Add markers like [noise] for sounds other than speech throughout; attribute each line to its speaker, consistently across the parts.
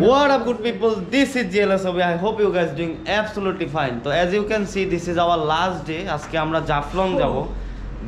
Speaker 1: What up, good people? This is JLS Obi. I hope you guys doing absolutely fine. তো as you can see, this is our last day. আজকে আমরা জাফলং যাব।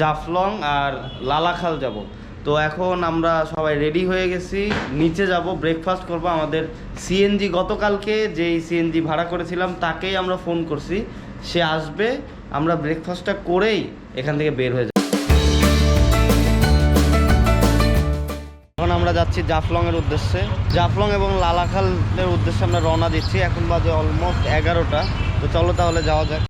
Speaker 1: জাফলং আর লালাখাল যাব। তো এখন আমরা সবাই রেডি হয়ে গেছি। নিচে যাব। ব্রেকফাস্ট করব আমাদের সিএনজি গতকালকে যেই সিএনজি ভাড়া করেছিলাম তাকেই আমরা ফোন করছি। সে আসবে। আমরা ব্রেকফাস্টটা করেই এখান থেকে বের হয়ে যাব। যাচ্ছি জাফলং এর উদ্দেশ্যে। জাফলং এবং লালাখালের উদ্দেশ্যে আমরা রওনা দিচ্ছি। এখন বাজে অলমোস্ট এগারোটা। তো চলো তাহলে যাওয়া যাক।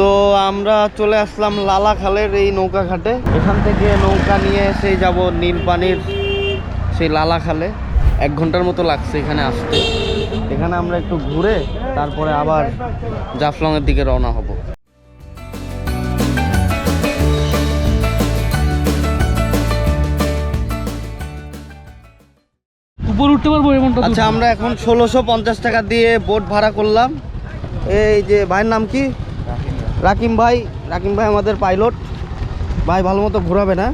Speaker 1: তো আমরা চলে আসলাম লালাখালের এই নৌকা ঘাটে। এখান থেকে নৌকা নিয়ে সেই যাব নীলপানির সেই লালাখালে এক ঘণ্টার মতো লাগছে এখানে আসতে। এখানে আমরা একটু ঘুরে তারপরে আবার জাফলংয়ের দিকে রওনা হব।
Speaker 2: উঠতে পারব এমনটা
Speaker 1: আচ্ছা আমরা এখন ষোলোশো পঞ্চাশ টাকা দিয়ে বোট ভাড়া করলাম। এই যে ভাইয়ের নাম কি? রাকিম ভাই। রাকিম ভাই আমাদের পাইলট ভাই ভালো মতো ঘোরাবে না।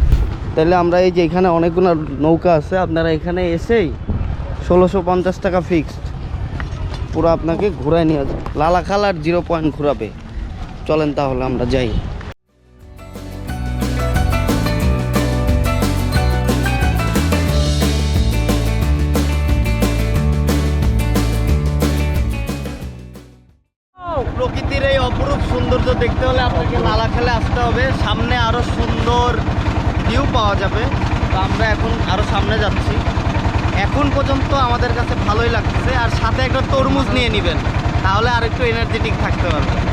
Speaker 1: তাহলে আমরা এই যে এখানে অনেকগুলো নৌকা আছে, আপনারা এখানে এসেই ষোলোশো পঞ্চাশ টাকা ফিক্সড পুরো আপনাকে ঘুরায় নিয়ে লালাখাল আর জিরো পয়েন্ট ঘুরাবে। চলেন তাহলে আমরা যাই। আপনাকে আসতে হবে। সামনে আরও সুন্দর ভিউ পাওয়া যাবে। তো আমরা এখন আরও সামনে যাচ্ছি। এখন পর্যন্ত আমাদের কাছে ভালোই লাগছে। আর সাথে একটা তরমুজ নিয়ে নেবেন। তাহলে আর একটু এনার্জেটিক থাকতে পারবে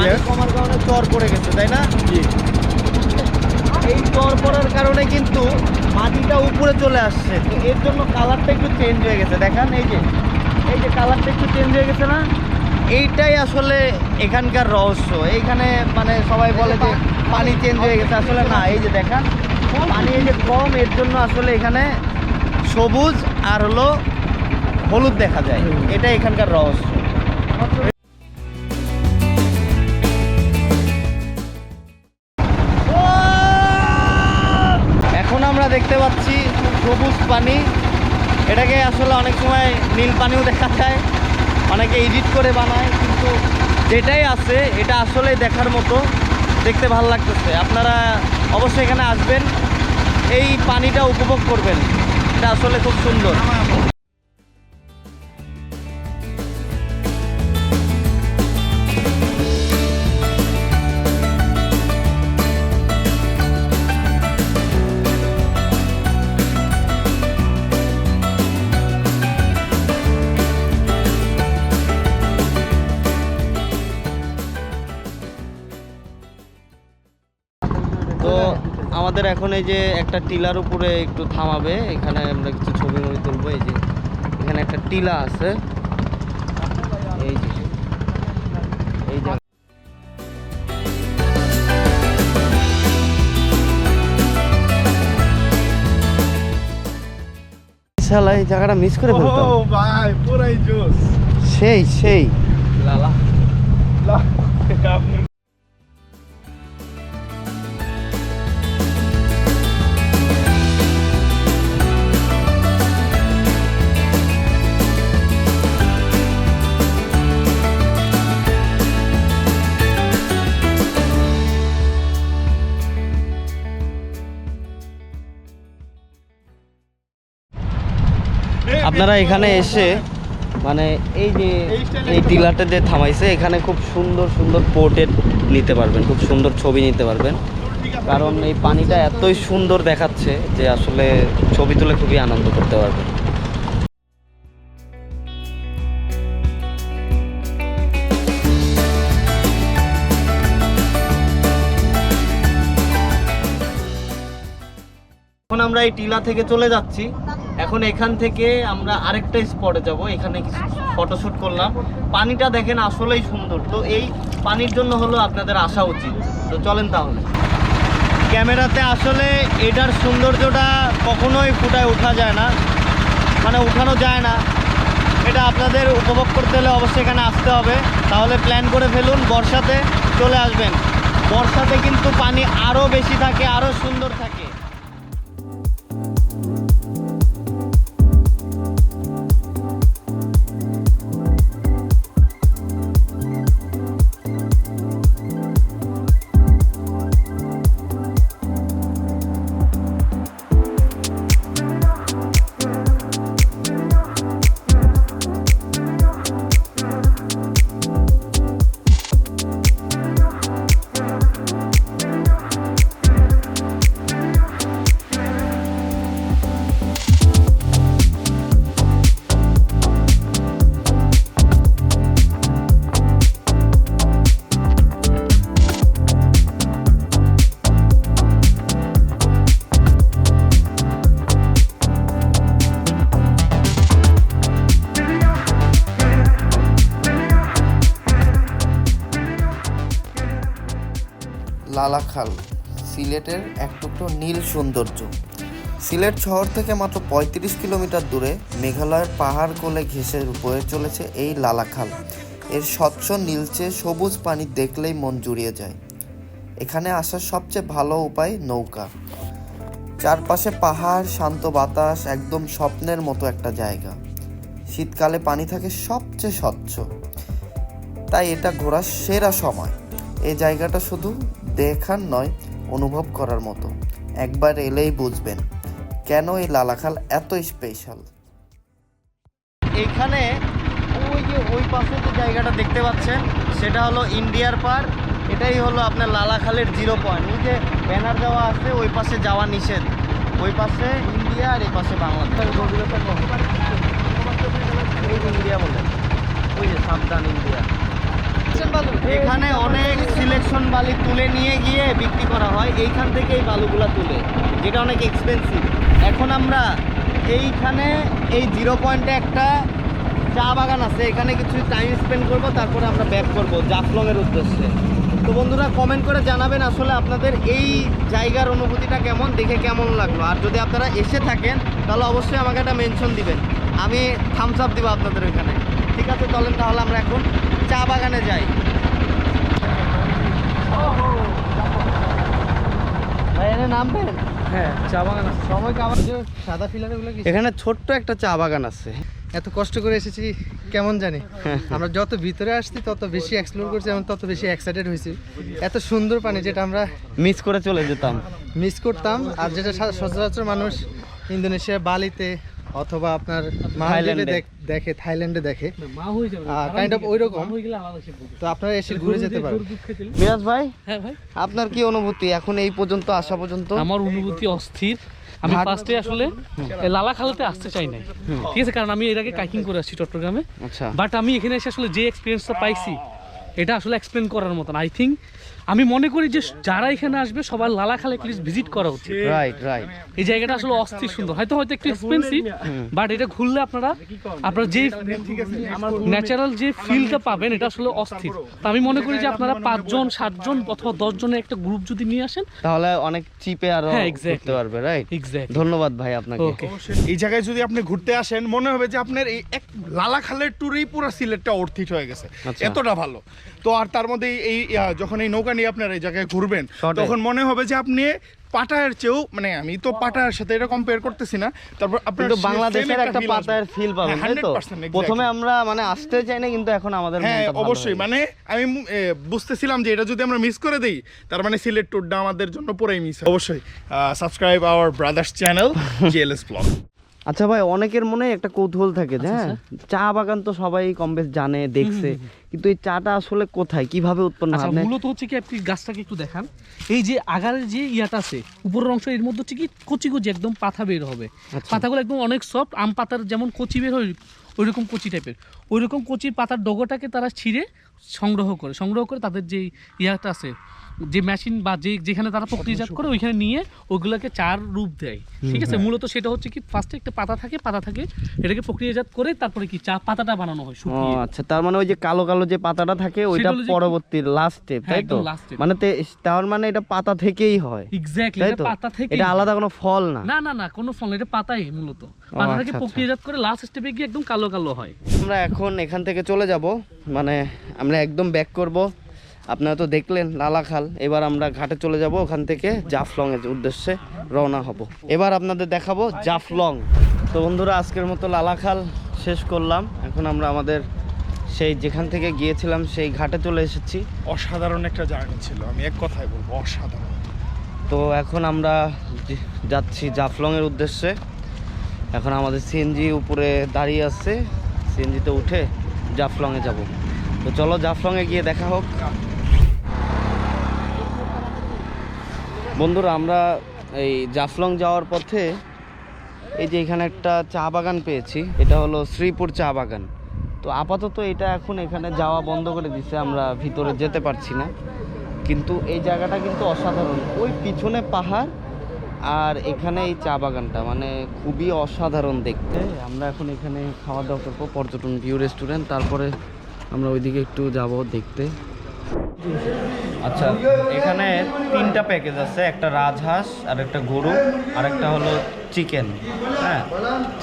Speaker 1: পানি কমার কারণে চর পড়ে গেছে তাই না? এই চর পড়ার কারণে কিন্তু মাটিটা উপরে চলে আসছে। তো এর জন্য কালারটা একটু চেঞ্জ হয়ে গেছে। দেখান এই যে এই যে কালারটা একটু চেঞ্জ হয়ে গেছে না? এইটাই আসলে এখানকার রহস্য। এইখানে মানে সবাই বলে যে পানি চেঞ্জ হয়ে গেছে। আসলে না এই যে দেখান পানি এই যে কম এর জন্য আসলে এখানে সবুজ আর হলো হলুদ দেখা যায়। এটা এখানকার রহস্য। দেখতে পাচ্ছি সবুজ পানি। এটাকে আসলে অনেক সময় নীল পানিও দেখা যায়। অনেকে এডিট করে বানায়, কিন্তু যেটাই আছে, এটা আসলে দেখার মতো। দেখতে ভালো লাগতেছে। আপনারা অবশ্যই এখানে আসবেন। এই পানিটা উপভোগ করবেন। এটা আসলে খুব সুন্দর। তো আমাদের এখন এই যে একটা টিলার উপরে একটু থামাবে এখানে আমরা কিছু ছবি মবি তুলবো এই যে এখানে একটা টিলা আছে। এই যে এই যে শালা এই জায়গাটা মিস করে ফেলতাম।
Speaker 2: ও ভাই পুরাই জোস
Speaker 1: সেই সেই।
Speaker 2: লালা। লা
Speaker 1: আপনারা এখানে এসে মানে এই যে এই টিলাটা যে থামাইছে এখানে খুব সুন্দর সুন্দর পোর্ট্রেট নিতে পারবেন খুব সুন্দর ছবি নিতে পারবেন। কারণ এই পানিটা এতই সুন্দর দেখাচ্ছে যে আসলে ছবি তুলে খুবই আনন্দ করতে পারবেন। এখন আমরা এই টিলা থেকে চলে যাচ্ছি। এখন এখান থেকে আমরা আরেকটা স্পটে যাব, এখানে কিছু ফটোশুট করলাম। পানিটা দেখেন আসলেই সুন্দর। তো এই পানির জন্য হলো আপনাদের আসা উচিত। তো চলেন তাহলে। ক্যামেরাতে আসলে এটার সৌন্দর্যটা কখনোই ফুটায় ওঠা যায় না। মানে উঠানো যায় না। এটা আপনাদের উপভোগ করতে হলে অবশ্যই এখানে আসতে হবে। তাহলে প্ল্যান করে ফেলুন, বর্ষাতে চলে আসবেন। বর্ষাতে কিন্তু পানি আরও বেশি থাকে আরও সুন্দর থাকে।
Speaker 3: লালাখাল সিলেটের এক টুকরো নীল সৌন্দর্য। সিলেট শহর থেকে মাত্র পঁয়ত্রিশ কিলোমিটার দূরে মেঘালয়ের পাহাড় কোলে ঘেঁষে বয়ে চলেছে এই লালাখাল এর স্বচ্ছ নীলচে সবুজ পানি দেখলেই মন জুড়িয়ে যায়। এখানে আসার সবচেয়ে ভালো উপায় নৌকা। চারপাশে পাহাড়, শান্ত বাতাস, একদম স্বপ্নের মতো একটা জায়গা। শীতকালে পানি থাকে সবচেয়ে স্বচ্ছ। তাই এটা ঘোরার সেরা সময়। এই জায়গাটা শুধু দেখার নয় অনুভব করার মতো। একবার এলেই বুঝবেন কেন এই লালাখাল এত স্পেশাল
Speaker 1: এখানে ওই যে ওই পাশে যে জায়গাটা দেখতে পাচ্ছেন সেটা হলো ইন্ডিয়ার পার। এটাই হলো আপনার লালাখালের জিরো পয়েন্ট ওই যে ব্যানার দেওয়া আছে ওই পাশে যাওয়া নিষেধ। ওই পাশে ইন্ডিয়া আর এই পাশে বাংলাদেশ। যে ইন্ডিয়া বলে। ওই যে সাবধান ইন্ডিয়া। এখানে অনেক সিলেকশন বালি তুলে নিয়ে গিয়ে বিক্রি করা হয়। এইখান থেকে এই বালুগুলা তুলে, যেটা অনেক এক্সপেন্সিভ এখন আমরা এইখানে এই জিরো পয়েন্টে একটা চা বাগান আছে। এখানে কিছু টাইম স্পেন্ড করব, তারপরে আমরা ব্যাক করব জাফলংয়ের উদ্দেশ্যে। তো বন্ধুরা কমেন্ট করে জানাবেন আসলে আপনাদের এই জায়গার অনুভূতিটা কেমন, দেখে কেমন লাগল। আর যদি আপনারা এসে থাকেন, তাহলে অবশ্যই আমাকে একটা মেনশন দিবেন। আমি থামস আপ দিব আপনাদের ওইখানে। ঠিক আছে চলেন তাহলে আমরা এখন চা বাগানে যাই। নামবেন?
Speaker 2: হ্যাঁ চা বাগান আছে। সময় কি আমার যে সাদা ফিলারগুলো কি
Speaker 1: এখানে ছোট্ট একটা চা বাগান আছে।
Speaker 2: এত কষ্ট করে এসেছি কেমন জানি। আমরা যত ভিতরে আসছি তত বেশি এক্সপ্লোর করছি এবং তত বেশি এক্সাইটেড হয়েছি। এত সুন্দর পানি যেটা আমরা
Speaker 1: মিস করে চলে যেতাম।
Speaker 2: মিস করতাম। আর যেটা সচরাচর মানুষ ইন্দোনেশিয়া বালিতে অথবা আপনার
Speaker 1: থাইল্যান্ডে।
Speaker 2: দেখে। থাইল্যান্ডে দেখে কাইন্ড অফ ওই তো আপনারা এসে ঘুরে যেতে পারেন।
Speaker 1: মিরাজ ভাই
Speaker 4: হ্যাঁ ভাই।
Speaker 1: আপনার কি অনুভূতি? এখন এই পর্যন্ত আসা পর্যন্ত?
Speaker 4: আমার অনুভূতি অস্থির। আমি ফার্স্টে আসলে লালা খালাতে আসতে চাই নাই। ঠিক আছে কারণ আমি এর আগে কাইকিং করে আসছি চট্টগ্রামে।
Speaker 1: আচ্ছা।
Speaker 4: বাট আমি এখানে এসে আসলে যে এক্সপিরিয়েন্সটা পাইছি এটা আসলে এক্সপ্লেন করার মতন। আই থিঙ্ক আমি মনে করি যে যারা এখানে আসবে সবার লালা খালা প্লিজ ভিজিট করা উচিত।
Speaker 1: রাইট রাইট
Speaker 4: এই জায়গাটা আসলে অস্থির সুন্দর। হয়তো হয়তো একটু এক্সপেন্সিভ বাট এটা ঘুরলে আপনারা আপনারা যে ন্যাচারাল যে ফিলটা পাবেন এটা আসলে অস্থির। তো আমি মনে করি যে আপনারা পাঁচজন সাতজন অথবা দশ জনের একটা গ্রুপ যদি নিয়ে আসেন
Speaker 1: তাহলে অনেক চিপে আরও
Speaker 4: হ্যাঁ, exactly.
Speaker 1: পারবে রাইট
Speaker 4: এক্স্যাক্ট
Speaker 1: ধন্যবাদ ভাই আপনাকে।
Speaker 4: ওকে
Speaker 5: এই জায়গায় যদি আপনি ঘুরতে আসেন মনে হবে যে আপনার এই এক লালাখালের ট্যুরেই পুরো সিলেটটা অর্থিত হয়ে গেছে।
Speaker 1: আচ্ছা।
Speaker 5: এতটা ভালো। তো আর তার মধ্যে এই যখন এই নৌকা নিয়ে আপনার এই জায়গায় ঘুরবেন তখন মনে হবে যে আপনি পাটায়ের চেয়েও মানে আমি তো পাটায়ের সাথে এটা কম্পেয়ার করতেছি না তারপর
Speaker 1: আপনি
Speaker 5: তো
Speaker 1: বাংলাদেশের একটা। পাতায়ের ফিল পাবেন
Speaker 5: হ্যাঁ,
Speaker 1: তাই তো প্রথমে আমরা মানে আসতে চাই না কিন্তু এখন আমাদের
Speaker 5: হ্যাঁ অবশ্যই মানে আমি বুঝতেছিলাম যে এটা যদি আমরা মিস করে দেই তার মানে সিলেট ট্যুরটা আমাদের জন্য পুরাই মিস অবশ্যই subscribe our brothers channel GLS blog
Speaker 1: আচ্ছা ভাই অনেকের মনে একটা কৌতূহল থাকে হ্যাঁ? চা বাগান তো সবাই কম বেশ জানে দেখছে। কিন্তু এই চাটা আসলে কোথায়? কীভাবে উৎপন্ন
Speaker 4: আচ্ছা
Speaker 1: হয়
Speaker 4: মূলত হচ্ছে কি আপনি গাছটাকে একটু দেখান। এই যে আগারের যে ইয়াটা আছে উপরের অংশ এর মধ্যে হচ্ছে কি কচি কচি একদম পাতা বের হবে।
Speaker 1: আচ্ছা।
Speaker 4: পাতাগুলো একদম অনেক সফট আম পাতার যেমন কচি বের হয় ওই রকম কচি টাইপের ওই রকম কচি পাতার ডগোটাকে তারা ছিঁড়ে সংগ্রহ করে সংগ্রহ করে তাদের যে ইয়াটা আছে যে মেশিন বা যে যেখানে তারা প্রক্রিয়াজাত করে ওইখানে নিয়ে ওইগুলোকে চার রূপ দেয়। ঠিক আছে? মূলত সেটা হচ্ছে কি ফার্স্টে একটা পাতা থাকে পাতা থাকে এটাকে প্রক্রিয়াজাত করে তারপরে কি চা পাতাটা বানানো হয় শুকিয়ে।
Speaker 1: আচ্ছা তার মানে ওই যে কালো কালো যে পাতাটা থাকে ওইটা পরবর্তী লাস্ট স্টেপ
Speaker 4: হ্যাঁ,
Speaker 1: তাই তো। মানে তার মানে এটা পাতা থেকেই হয়।
Speaker 4: এক্স্যাক্টলি এটা পাতা থেকে
Speaker 1: এটা আলাদা কোনো ফল না?
Speaker 4: না না না কোনো ফল না, এটা পাতাই মূলত। পাতা থেকে
Speaker 1: আচ্ছা,
Speaker 4: প্রক্রিয়াজাত করে লাস্ট স্টেপে গিয়ে একদম কালো কালো হয়।
Speaker 1: আমরা এখন এখান থেকে চলে যাব মানে আমরা একদম ব্যাক করব। আপনারা তো দেখলেন লালাখাল এবার আমরা ঘাটে চলে যাব ওখান থেকে জাফলং এর উদ্দেশ্যে রওনা হব। এবার আপনাদের দেখাবো জাফলং। তো বন্ধুরা আজকের মতো লালাখাল শেষ করলাম। এখন আমরা আমাদের সেই যেখান থেকে গিয়েছিলাম সেই ঘাটে চলে এসেছি।
Speaker 5: অসাধারণ একটা জার্নি ছিল আমি এক কথায় বলব অসাধারণ।
Speaker 1: তো এখন আমরা যাচ্ছি জাফলং এর উদ্দেশ্যে। এখন আমাদের সিএনজি উপরে দাঁড়িয়ে আছে। সিএনজিতে উঠে জাফলং এ যাব। তো চলো জাফলং এ গিয়ে দেখা হোক। বন্ধুরা, আমরা এই জাফলং যাওয়ার পথে এই যে এখানে একটা চা বাগান পেয়েছি, এটা হলো শ্রীপুর চা বাগান। তো আপাতত এটা এখন এখানে যাওয়া বন্ধ করে দিছে, আমরা ভিতরে যেতে পারছি না। কিন্তু এই জায়গাটা কিন্তু অসাধারণ। ওই পিছনে পাহাড় আর এখানে এই চা বাগানটা মানে খুবই অসাধারণ দেখতে। আমরা এখন এখানে খাওয়া দাওয়া করব, পর্যটন ভিউ রেস্টুরেন্ট, তারপরে আমরা ওইদিকে একটু যাব দেখতে। আচ্ছা এখানে তিনটা প্যাকেজ আছে একটা রাজহাঁস আর একটা গরু আর একটা হলো চিকেন হ্যাঁ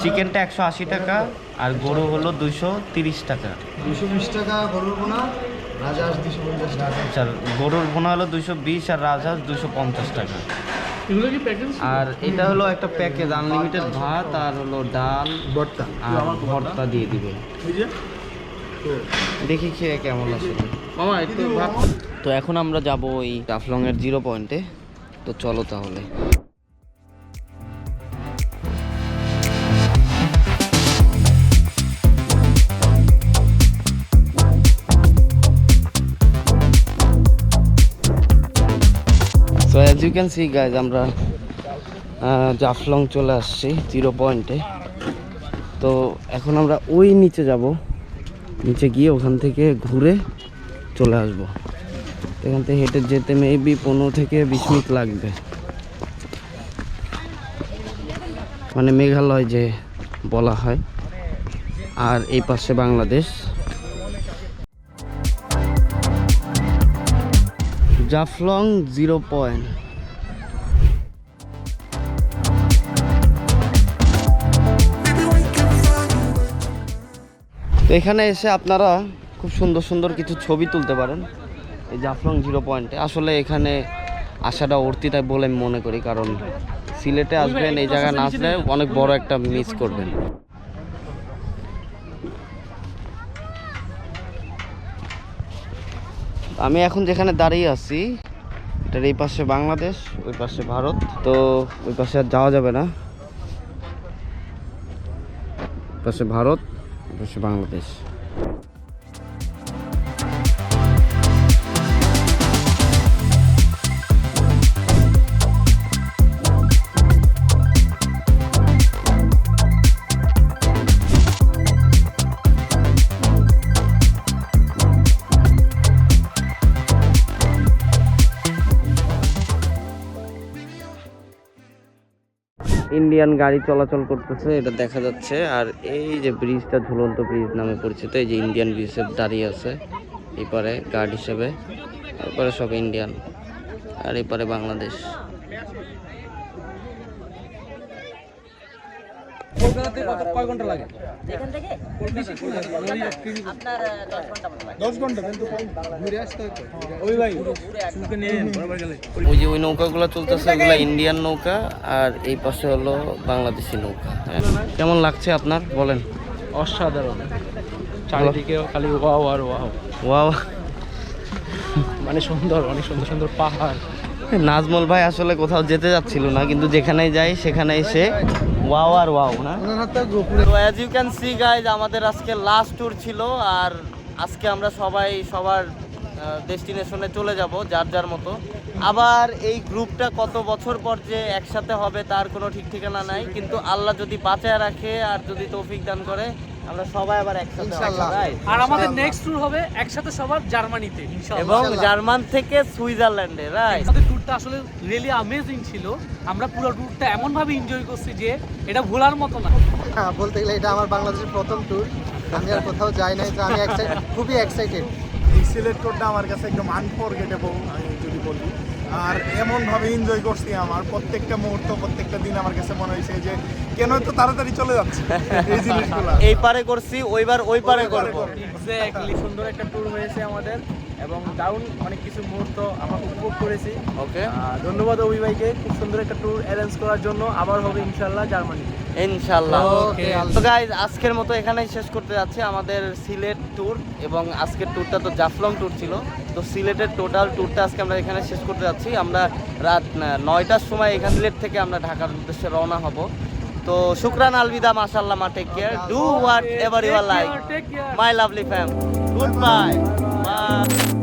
Speaker 1: চিকেনটা একশো আশি টাকা আর গরু হলো দুশো তিরিশ টাকা।
Speaker 2: দুশো বিশ টাকা গরুর বোনা রাজহাঁস দুশো পঞ্চাশ টাকা।
Speaker 1: আচ্ছা গরুর ভোনা হলো দুশো বিশ আর রাজহাঁস দুশো পঞ্চাশ টাকা।
Speaker 4: এগুলো কি প্যাকেজ
Speaker 1: আর এটা হলো একটা প্যাকেজ আনলিমিটেড ভাত আর হলো ডাল
Speaker 2: ভর্তা।
Speaker 1: আর ভর্তা দিয়ে দিবে। দেখি খেয়ে কেমন লাগে মামা একটু তো এখন আমরা যাব ওই জাফলং এর জিরো পয়েন্টে তো চলো তাহলে। So as you can see guys আমরা জাফলং চলে আসছি জিরো পয়েন্টে তো এখন আমরা ওই নিচে যাব। নিচে গিয়ে ওখান থেকে ঘুরে চলে আসব। এখান থেকে হেঁটে যেতে মেবি পনেরো থেকে বিশ মিনিট লাগবে। মানে মেঘালয় যে বলা হয়। আর এই পাশে বাংলাদেশ। জাফলং জিরো পয়েন্ট তো এখানে এসে আপনারা খুব সুন্দর সুন্দর কিছু ছবি তুলতে পারেন। এই জাফলং জিরো পয়েন্টে। আসলে এখানে আসাটা অর্তিতায় বলে আমি মনে করি, কারণ সিলেটে আসবেন, এই জায়গায় না আসলে অনেক বড় একটা মিস করবেন। আমি এখন যেখানে দাঁড়িয়ে আছি, এটার এই পাশে বাংলাদেশ, ওই পাশে ভারত। তো ওই পাশে আর যাওয়া যাবে না। পাশে ভারত। বাংলাদেশ। ইন্ডিয়ান গাড়ি চলাচল করতেছে, এটা দেখা যাচ্ছে। আর এই যে ব্রিজটা ঝুলন্ত ব্রিজ নামে পরিচিত, এই যে ইন্ডিয়ান ব্রিজে দাঁড়িয়ে আছে, এপারে গার্ড হিসেবে এরপরে সব ইন্ডিয়ান আর এপারে বাংলাদেশ।
Speaker 5: দশ ঘণ্টা কিন্তু
Speaker 2: ঘুরে আসতে হতো
Speaker 1: ওই যে ওই নৌকাগুলো চলতেছে ওগুলো ইন্ডিয়ান নৌকা আর এই পাশে হলো বাংলাদেশি নৌকা। হ্যাঁ। কেমন লাগছে আপনার? বলেন।
Speaker 4: অসাধারণ। চারিদিকে খালি ওয়াও আর ওয়াও।
Speaker 1: ওয়াও।
Speaker 4: মানে সুন্দর অনেক সুন্দর সুন্দর পাহাড়।
Speaker 1: নাজমল ভাই আসলে কোথাও যেতে যাচ্ছিল না কিন্তু যেখানেই যাই সেখানে এসে ওয়াও আর ওয়াও না? তো as you can see guys আমাদের আজকে লাস্ট ট্যুর ছিল আর আজকে আমরা সবাই সবার ডেস্টিনেশনে চলে যাব যার যার মতো। আবার এই গ্রুপটা কত বছর পর যে একসাথে হবে তার কোনো ঠিক ঠিকানা নাই কিন্তু আল্লাহ যদি বাঁচায় রাখে আর যদি তৌফিক দান করে আমরা সবাই আবার একসাথে
Speaker 4: আর আমাদের নেক্সট ট্যুর হবে একসাথে সবার জার্মানিতে
Speaker 1: এবং জার্মান থেকে সুইজারল্যান্ডে রাইট
Speaker 4: আমাদের ট্যুরটা আসলে রিয়েলি অ্যামেজিং ছিল। আমরা পুরো ট্যুরটা এমন ভাবে এনজয় করছি যে এটা ভোলার মতো না।
Speaker 2: হ্যাঁ বলতে গেলে এটা আমার বাংলাদেশের প্রথম ট্যুর আমি আর কোথাও যাই নাই তো আমি খুবই এক্সাইটেড
Speaker 5: এই ট্যুরটা আমার কাছে একদম আনফরগেটেবল আমি যদি বলি। আর এমনভাবে এনজয় করছি আমার। প্রত্যেকটা মুহূর্ত প্রত্যেকটা দিন আমার কাছে মনে হয়েছে যে কেন তো তাড়াতাড়ি চলে যাচ্ছে এই [laughs] জিনিসগুলো?
Speaker 1: এই পারে করছি ওইবার ওই পারে করব।
Speaker 6: এক্স্যাক্টলি সুন্দর একটা ট্যুর হয়েছে আমাদের এবং দারুণ অনেক কিছু মুহূর্ত আমরা উপভোগ করেছি।
Speaker 1: ওকে
Speaker 6: ধন্যবাদ অভি ভাইকে খুব সুন্দর একটা ট্যুর অ্যারেঞ্জ করার জন্য। আবার হবে ইনশাল্লাহ জার্মানি।
Speaker 1: ইনশাআল্লাহ।
Speaker 2: Okay,
Speaker 1: তো গাইজ আজকের মতো এখানেই শেষ করতে যাচ্ছি আমাদের সিলেট ট্যুর এবং আজকের ট্যুরটা তো জাফলং ট্যুর ছিল। তো সিলেটের টোটাল ট্যুরটা আজকে আমরা এখানে শেষ করতে যাচ্ছি। আমরা রাত নয়টার সময় এখান সিলেট থেকে আমরা ঢাকার উদ্দেশ্যে রওনা হব। তো শুক্রান আলবিদা মাশাল্লাহ মা take care do whatever you are like my lovely fam good bye bye